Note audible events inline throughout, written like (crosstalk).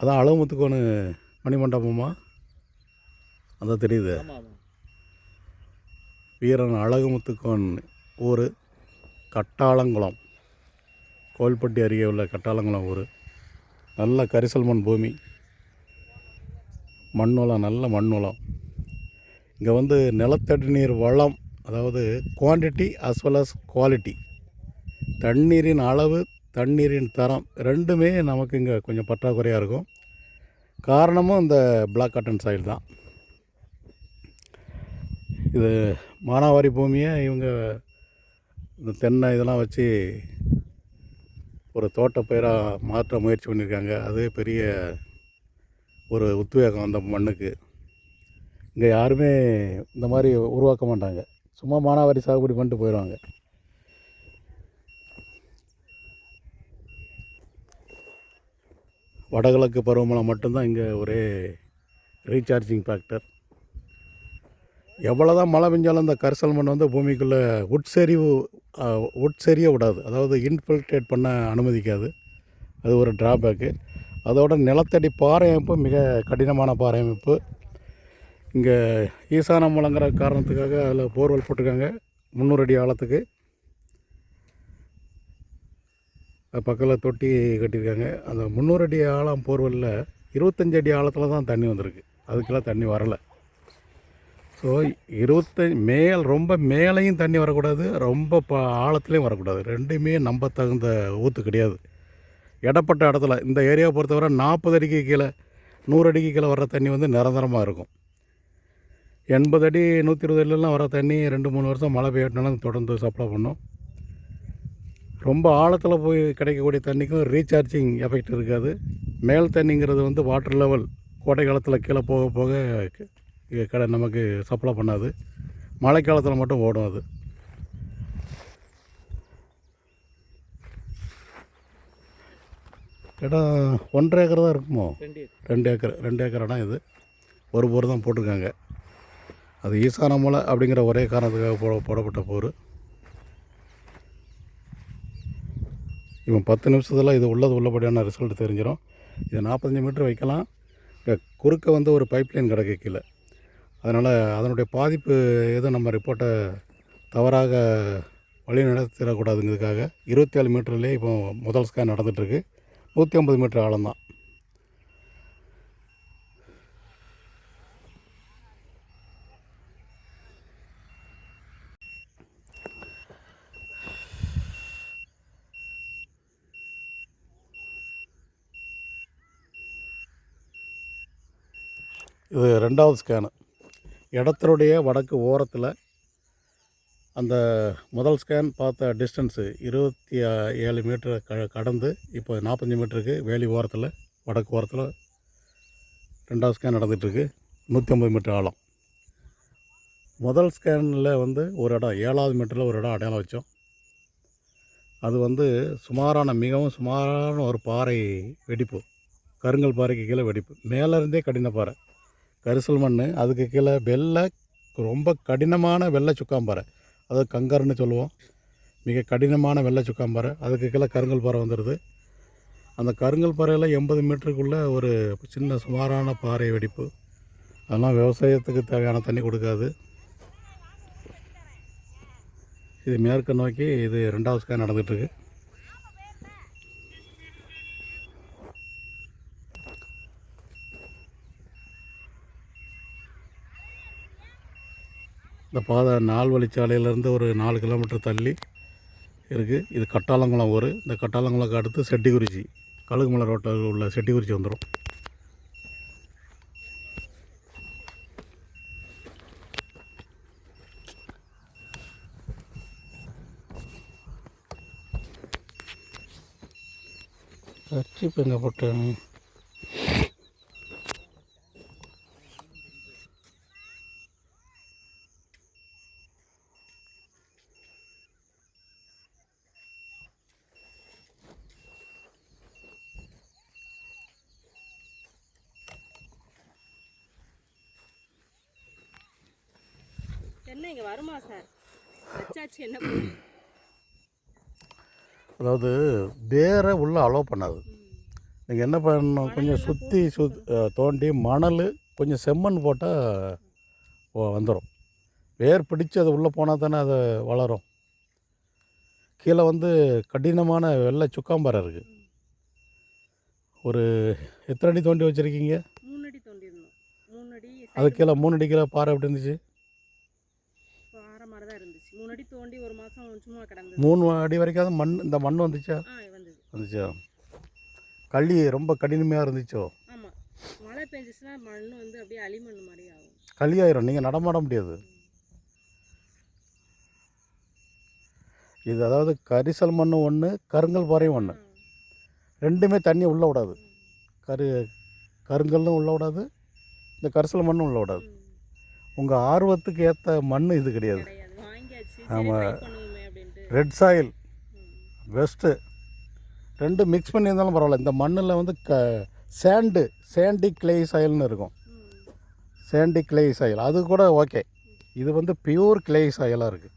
அதான் அளவுமுத்துக்கோணு மணிமண்டபமா? அதான் தெரியுது. வீரன் அழகுமுத்துக்கோன் ஊர் கட்டாளங்குளம். கோவில்பட்டி அருகே உள்ள கட்டாளங்குளம் ஊர். நல்ல கரிசல் மண் பூமி. மண் வளம் நல்ல மண் வளம் இங்கே வந்து நிலத்தடி நீர் வளம் அதாவது quantity as well as quality தண்ணீரின் அளவு தண்ணீரின் தரம் ரெண்டுமே நமக்கு இங்கே கொஞ்சம் பற்றாக்குறையாக இருக்கும். காரணமும் இந்த பிளாக் காட்டன் சாயில் தான். இது மானாவாரி பூமியை இவங்க இந்த தென்னை இதெல்லாம் வச்சு ஒரு தோட்டப்பயிராக மாற்ற முயற்சி பண்ணியிருக்காங்க அது பெரிய ஒரு உத்வேகம் அந்த மண்ணுக்கு. இங்கே யாருமே இந்த மாதிரி உருவாக்க மாட்டாங்க. சும்மா மானாவாரி சாகுபடி பண்ணிட்டு போயிடுவாங்க. வடகிழக்கு பருவமழை மட்டும்தான் இங்கே ஒரே ரீசார்ஜிங் ஃபேக்டர் எவ்வளோ தான் மழை பெஞ்சாலும் இந்த கரிசல் மண் வந்து பூமிக்குள்ளே உட்செறிவு உட்செறிய விடாது. அதாவது இன்ஃபில்ட்ரேட் பண்ண அனுமதிக்காது. அது ஒரு ட்ராபேக்கு அதோட நிலத்தடி பாறை அமைப்பு மிக கடினமான பாறை அமைப்பு இங்கே ஈசான மலைங்கிற காரணத்துக்காக அதில் போர்வெல் போட்டிருக்காங்க. முந்நூறு அடி ஆழத்துக்கு அது பக்கத்தில் தொட்டி கட்டியிருக்காங்க. அந்த முந்நூறு அடி ஆழம் போர்வெல்லில் இருபத்தஞ்சு அடி ஆழத்தில் தான் தண்ணி வந்திருக்கு. அதுக்கெல்லாம் தண்ணி வரலை. ஸோ இருபத்தஞ்சி மேல் ரொம்ப மேலேயும் தண்ணி வரக்கூடாது ரொம்ப ப ஆழத்துலேயும் வரக்கூடாது. ரெண்டுமே நம்ப தகுந்த ஊற்று கிடையாது. இடப்பட்ட இடத்துல இந்த ஏரியாவை பொறுத்தவரை நாற்பது அடிக்கு கீழே நூறு அடிக்கு கீழே வர்ற தண்ணி வந்து நிரந்தரமாக இருக்கும். எண்பது அடி நூற்றி இருபது அடிலெலாம் வர தண்ணி ரெண்டு மூணு வருஷம் மழை பெய்யட்டினாலும் தொடர்ந்து சப்ளை பண்ணும். ரொம்ப ஆழத்தில் போய் கிடைக்கக்கூடிய தண்ணிக்கும் ரீசார்ஜிங் எஃபெக்ட் இருக்காது. மேல் தண்ணிங்கிறது வந்து வாட்டர் லெவல் கோடை காலத்தில் கீழே போக போக கடை நமக்கு சப்ளை பண்ணாது. மழை காலத்தில் மட்டும் ஓடும் அது. இடம் ஒன்றரை ஏக்கர் தான் இருக்குமோ? ரெண்டு ரெண்டு ஏக்கர் ரெண்டு ஏக்கர் இடம் இது. ஒரு போர் தான் போட்டிருக்காங்க. அது ஈசான மலை அப்படிங்கிற ஒரே காரணத்துக்காக போட போடப்பட்ட போர். இவன் பத்து நிமிஷத்தில் இது உள்ளது உள்ளபடியான ரிசல்ட் தெரிஞ்சிடும் இது நாற்பத்தஞ்சு மீட்டர் வைக்கலாம். குறுக்க வந்து ஒரு பைப்லைன் கிடக்கு கீழே. அதனால் அதனுடைய பாதிப்பு எதுவும் நம்ம ரிப்போர்ட்டை தவறாக வழி நடத்திடக்கூடாதுங்கிறதுக்காக இருபத்தி ஏழு மீட்டர்லேயே இப்போ முதல் ஸ்கேன் நடந்துகிட்ருக்கு நூற்றி ஐம்பது மீட்டர் ஆழம்தான். இது ரெண்டாவது ஸ்கேனு இடத்தினுடைய வடக்கு ஓரத்தில் அந்த முதல் ஸ்கேன் பார்த்த டிஸ்டன்ஸு இருபத்தி ஏழு மீட்டரை க கடந்து இப்போ நாற்பத்தஞ்சு மீட்டருக்கு வேலி ஓரத்தில் வடக்கு ஓரத்தில் ரெண்டாவது ஸ்கேன் நடந்துகிட்ருக்கு நூற்றி ஐம்பது மீட்டர் ஆழம். முதல் ஸ்கேனில் வந்து ஒரு இடம் ஏழாவது மீட்டரில் ஒரு இடம் அடையாளம் வச்சோம். அது வந்து சுமாரான மிகவும் சுமாரான ஒரு பாறை வெடிப்பு. கருங்கல் பாறைக்கு கீழே வெடிப்பு. மேலேருந்தே கடின பாறை. கரிசல் மண் அதுக்கு கீழே வெள்ளை ரொம்ப கடினமான வெள்ளை சுக்காம்பாறை. அதாவது கங்கர்னு சொல்லுவோம். மிக கடினமான வெள்ளை சுக்காம்பாறை. அதுக்கு கீழே கருங்கல் பாறை வந்துடுது அந்த கருங்கல் பாறையில் எண்பது மீட்டருக்குள்ளே ஒரு சின்ன சுமாரான பாறை வெடிப்பு. அதெல்லாம் விவசாயத்துக்கு தேவையான தண்ணி கொடுக்காது. இது மேற்கு நோக்கி இது ரெண்டாவது ஸ்கேன் நடந்துகிட்ருக்கு இந்த பாதை நால் வழிச்சாலையிலேருந்து ஒரு நாலு கிலோமீட்டர் தள்ளி இருக்குது இது கட்டாலங்குளம் ஊர் இந்த கட்டாளங்குளம் அடுத்து செட்டிக்குறிச்சி. கழுகுமலை ரோட்டில் உள்ள செட்டிக்குறிச்சி வந்துடும் கர்ச்சிப் எங்கே போட்டேன் என்ன இங்க வருமா சார்? வச்சாச்சு என்ன அதாவது வேரை உள்ளே அலோவ் பண்ணாது. நீங்கள் என்ன பண்ணணும்? கொஞ்சம் சுற்றி அஹ், தோண்டி மணல் கொஞ்சம் செம்மண் போட்டால் வந்துடும் வேர் பிடிச்சு அது உள்ளே போனால் தானே அது வளரும். கீழே வந்து கடினமான வெள்ளை சுக்காம்பாறை இருக்குது ஒரு எத்தனை அடி தோண்டி வச்சுருக்கீங்க? மூணு அடி அது கீழே மூணு அடி கீழே பாறை எப்படி இருந்துச்சு பாறை மாதிரி தான் இருந்துச்சு தோண்டி ஒரு மாதம் சும்மா கிடந்தது. மூணு அடி வரைக்கும் மண் இந்த மண் வந்துச்சா? வந்துச்சா? களி ரொம்ப கடினமாக இருந்துச்சோ? ஆமாம் மழை பெஞ்சிச்சுன்னா மண் வந்து அப்படியே அலிமண் மாதிரி ஆகும். களியாயிரும் நீங்கள் நடமாட முடியாது. இது அதாவது கரிசல் மண் ஒன்று கருங்கல் பாறையும் ஒன்று. ரெண்டுமே தண்ணி உள்ளே விடாது. கரு கருங்கல்லும் உள்ளே விடாது. இந்த கரிசல் மண்ணும் உள்ளே விடாது. உங்கள் ஆர்வத்துக்கு ஏற்ற மண் இது கிடையாது. அப்படின்ட்டு. Red soil hmm. பெஸ்ட்டு ரெண்டு மிக்ஸ் பண்ணியிருந்தாலும் பரவாயில்ல. இந்த மண்ணில் வந்து க சேண்டு சேண்டி கிளே சாயில்னு இருக்கும். சேண்டி கிளே சாயில் அது கூட ஓகே இது வந்து பியூர் கிளே சாயலாக இருக்குது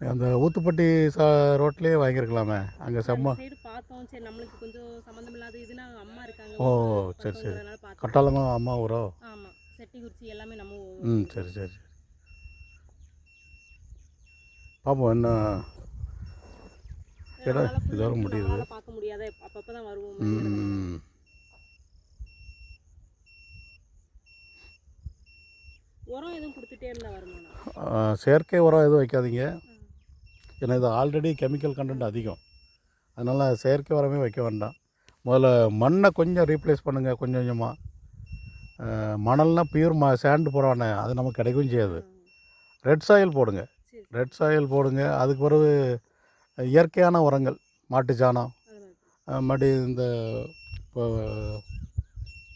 அந்த ஊத்துப்பட்டி சா ரோட்லேயே வாங்கியிருக்கலாமே. அங்கே செம்ம பார்த்தோம். சரி நம்மளுக்கு கொஞ்சம் சம்மந்தம் இல்லாத இதுனா அவங்க அம்மா இருக்காங்க. ஓ, சரி, சரி. கட்டாளங்களும் அம்மா ஊரோ? ஆமாம் செட்டிகுறிச்சி எல்லாமே நம்ம. ம் சரி சரி சரி. பார்ப்போம் என்ன? இடம் இதோட முடியுது. பார்க்க முடியாத. அப்பப்போ தான் வருவோம். உரம் எதுவும் கொடுத்துட்டே இருந்தா வருமானம்? செயற்கை உரம் எதுவும் வைக்காதீங்க. ஏன்னா இது ஆல்ரெடி கெமிக்கல் கண்டென்ட் அதிகம். அதனால் செயற்கை உரமே வைக்க வேண்டாம். முதல்ல மண்ணை கொஞ்சம் ரீப்ளேஸ் பண்ணுங்கள் கொஞ்சம் கொஞ்சமாக மணல்னால் பியூர் ம சேண்டு போடுவானே அது நமக்கு கிடைக்கவும் செய்யாது. ரெட் சாயில் போடுங்க. ரெட் சாயில் போடுங்க. அதுக்கு பிறகு இயற்கையான உரங்கள் மாட்டு சாணம் மறுபடி இந்த இப்போ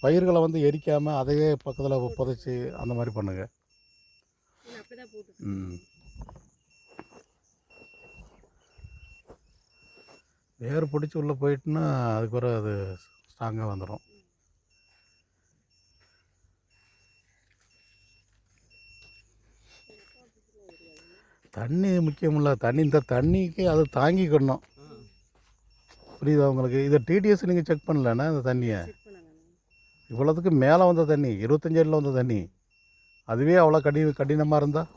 பயிர்களை வந்து எரிக்காமல் அதையே பக்கத்தில் புதைச்சி அந்த மாதிரி பண்ணுங்கள் ம். வேர் பிடிச்சி உள்ளே போயிட்டுன்னா அதுக்கு பிறகு அது ஸ்ட்ராங்காக வந்துடும் தண்ணி முக்கியம் இல்லை. தண்ணி இந்த தண்ணிக்கு அது தாங்கிக்கணும். புரியுதா உங்களுக்கு? இதை டிடிஎஸ் நீங்கள் செக் பண்ணலண்ணா இந்த தண்ணியை? இவ்வளோத்துக்கு மேலே வந்த தண்ணி இருபத்தஞ்சு அடியில் வந்த தண்ணி அதுவே அவ்வளோ கடி கடினமாக இருந்தால்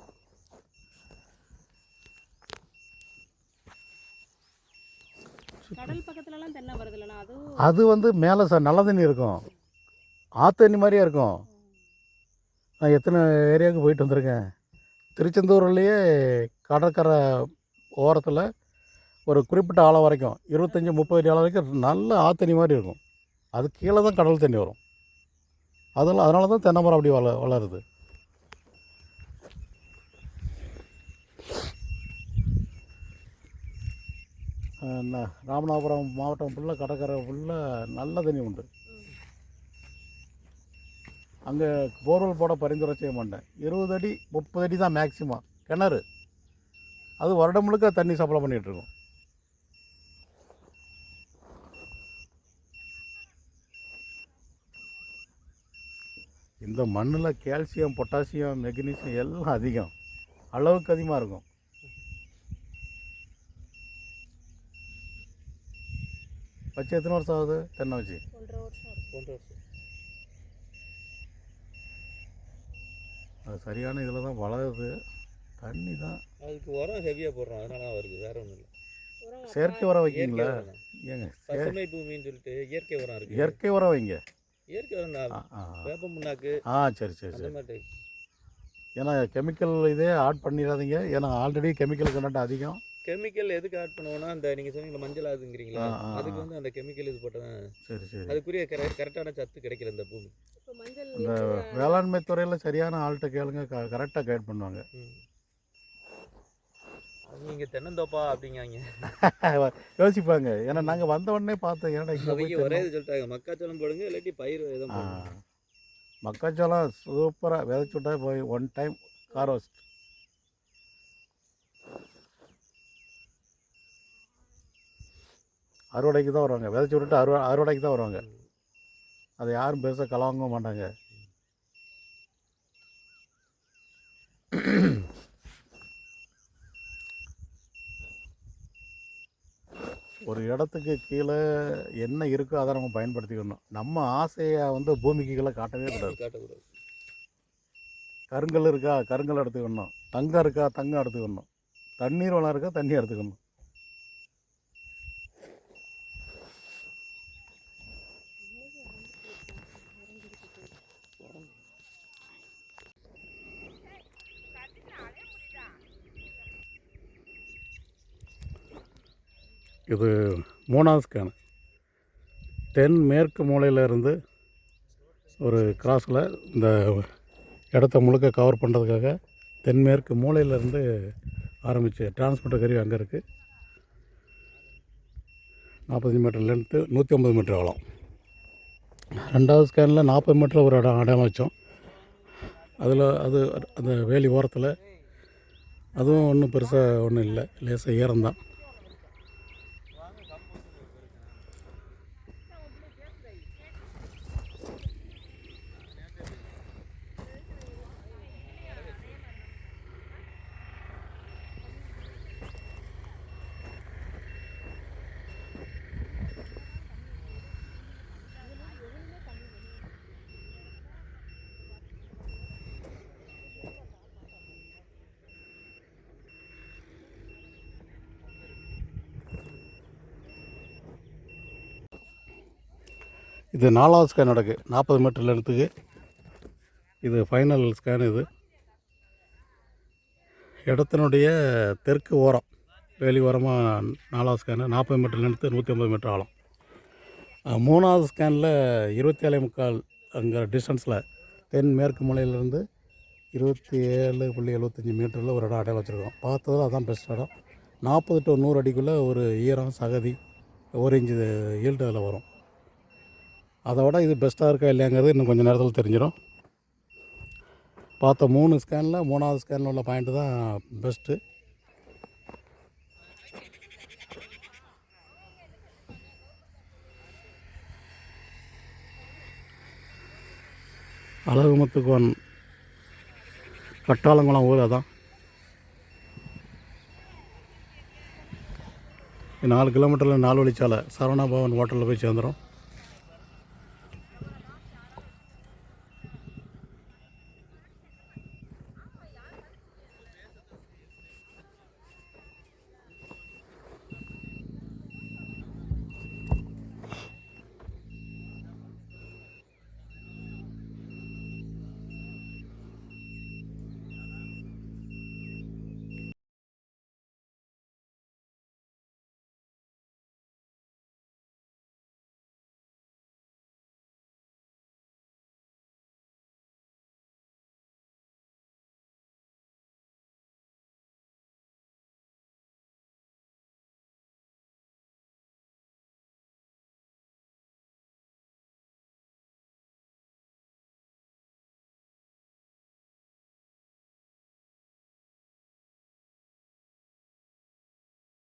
கடல் பக்கத்துலலாம் தென்னை வருது அதுவும் அது வந்து மேலே சார் நல்ல தண்ணி இருக்கும். ஆற்று தண்ணி மாதிரியே இருக்கும். நான் எத்தனை ஏரியாவுக்கு போயிட்டு வந்திருக்கேன். திருச்செந்தூர்லேயே கடற்கரை ஓரத்தில் ஒரு குறிப்பிட்ட ஆழம் வரைக்கும் இருபத்தஞ்சி முப்பது அடி ஆழம் வரைக்கும் நல்ல ஆத்தண்ணி மாதிரி இருக்கும். அது கீழே தான் கடல் தண்ணி வரும். அதெல்லாம் அதனால தான் தென்னை மரம் அப்படி வள வளருது. ராமநாதபுரம் மாவட்டம் ஃபுல்லாக கடற்கரை ஃபுல்லாக நல்ல தண்ணி உண்டு. அங்கே போர்வெல் போட பரிந்துரை செய்ய மாட்டேன். இருபது அடி முப்பது அடி தான் மேக்சிமம் கிணறு. அது வருடம் முழுக்க தண்ணி சப்ளை பண்ணிகிட்ருக்கோம் இந்த மண்ணில் கால்சியம் பொட்டாசியம் மெக்னீசியம் எல்லாம் அதிகம். அளவுக்கு அதிகமாக இருக்கும். வச்சு எத்தனை வருஷம் ஆகுது? தென்னை வச்சு. ஒன்றரை வருஷம் இருக்கும் ஒன்றரை வருஷம். அது சரியான இதில் தான் வளருது. தண்ணி தான். அதுக்கு உரம் ஹெவியாக போடுறோம் அதனால தான் வருது. வேற ஒன்றும் இல்லை. உரம் செயற்கை உரம் வைக்கீங்களா. ஏங்க பசுமை பூமின்னு சொல்லிட்டு இயற்கை உரம் இருக்கு. இயற்கை உரம் வைங்க. இயற்கை உரம் வேப்ப முன்னாக்கு ஆ. சரி சரி அந்த சரி. மாதிரி ஏன்னா கெமிக்கல் இதே ஆட் பண்ணிடாதீங்க. ஏன்னா ஆல்ரெடி கெமிக்கல் கண்டென்ட் அதிகம். கெமிக்கல் எதுக்கு ஆட் பண்ணுவோம்னா அந்த நீங்கள் சொன்னீங்களா மஞ்சள் ஆகுதுங்கிறீங்களா? அதுக்கு. வந்து அந்த கெமிக்கல் இது போட்டதான் சரி சரி. அதுக்குரிய கரெ கரெக்டான சத்து கிடைக்கல இந்த பூமி. இப்போ மஞ்சள் இந்த வேளாண்மை துறையில் சரியான ஆள்கிட்ட கேளுங்க க கரெக்டாக கைட் பண்ணுவாங்க. ம். நீங்கள் தென்னந்தோப்பா அப்படிங்காங்க. (laughs) யோசிப்பாங்க. ஏன்னா நாங்கள் வந்த உடனே பார்த்தோம் ஏன்னா இங்கே ஒரே இது சொல்லிட்டாங்க மக்காச்சோளம் போடுங்க இல்லாட்டி பயிர் எதுவும் மக்காச்சோளம் சூப்பராக விதைச்சு விட்டா போய் ஒன் டைம் காரோஸ்ட் அறுவடைக்கு தான் வருவாங்க. விதைச்சி விட்டுட்டு அறுவ அறுவடைக்கு தான் வருவாங்க. அதை யாரும் பெருசாக கலவாங்க மாட்டாங்க. ஒரு இடத்துக்கு கீழே என்ன இருக்கோ அதை நம்ம பயன்படுத்திக்கணும். நம்ம ஆசையை வந்து பூமிக்கு கீழே காட்டவே கூடாது. காட்டக்கூடாது கருங்கல் இருக்கா? கருங்கல் எடுத்துக்கணும். தங்கம் இருக்கா? தங்கம் எடுத்துக்கணும். தண்ணீர் வளம் இருக்கா? தண்ணி எடுத்துக்கணும். இது மூணாவது ஸ்கேனு. தென் மேற்கு மூலையிலேருந்து ஒரு கிராஸில் இந்த இடத்த முழுக்க கவர் பண்ணுறதுக்காக தென்மேற்கு மூலையிலேருந்து ஆரம்பித்து டிரான்ஸ்மிட்டர் கருவி அங்கே இருக்குது நாற்பது மீட்டர் லென்த்து நூற்றி ஐம்பது மீட்டர் ஆகலாம் ரெண்டாவது ஸ்கேனில் நாற்பது மீட்டர் ஒரு இடம் இடம் வச்சோம். அதில் அது அந்த வேலி ஓரத்தில் அதுவும் ஒன்றும் பெருசாக ஒன்றும் இல்லை. லேசாக ஈரம்தான். இது நாலாவது ஸ்கேன் நடக்கு. நாற்பது மீட்டர் லென்த்துக்கு இது ஃபைனல் ஸ்கேன் இது. இடத்தினுடைய தெற்கு ஓரம் வேலி ஓரமாக நாலாவது ஸ்கேனு நாற்பது மீட்டர் லென்த்து நூற்றி ஐம்பது மீட்டர் ஆழம் மூணாவது ஸ்கேனில் இருபத்தி ஏழை முக்கால் அங்கே டிஸ்டன்ஸில் தென் மேற்கு மூலையிலேருந்து இருபத்தி ஏழு புள்ளி எழுபத்தஞ்சி மீட்டரில் ஒரு இடம் அடையாளம் வச்சுருக்கோம். பார்த்ததில் அதான் பெஸ்ட் இடம். நாற்பது டு நூறு அடிக்குள்ளே ஒரு ஈரம் சகதி ஒரு இன்ச்சு ஈல்டு அதில் வரும். அதை விட இது பெஸ்ட்டாக இருக்கா இல்லையாங்கிறது இன்னும் கொஞ்சம் நேரத்தில் தெரிஞ்சிடும். பார்த்த மூணு ஸ்கேனில் மூணாவது ஸ்கேனில் உள்ள பாயிண்ட்டு தான் பெஸ்ட்டு அழகுமுத்துக்கோன் கட்டாளங்குளம் ஊர் அதான் நாலு கிலோமீட்டரில் நாலு வழிச்சாலை சரவணா பவன் ஹோட்டலில் போய் சேர்ந்துடும்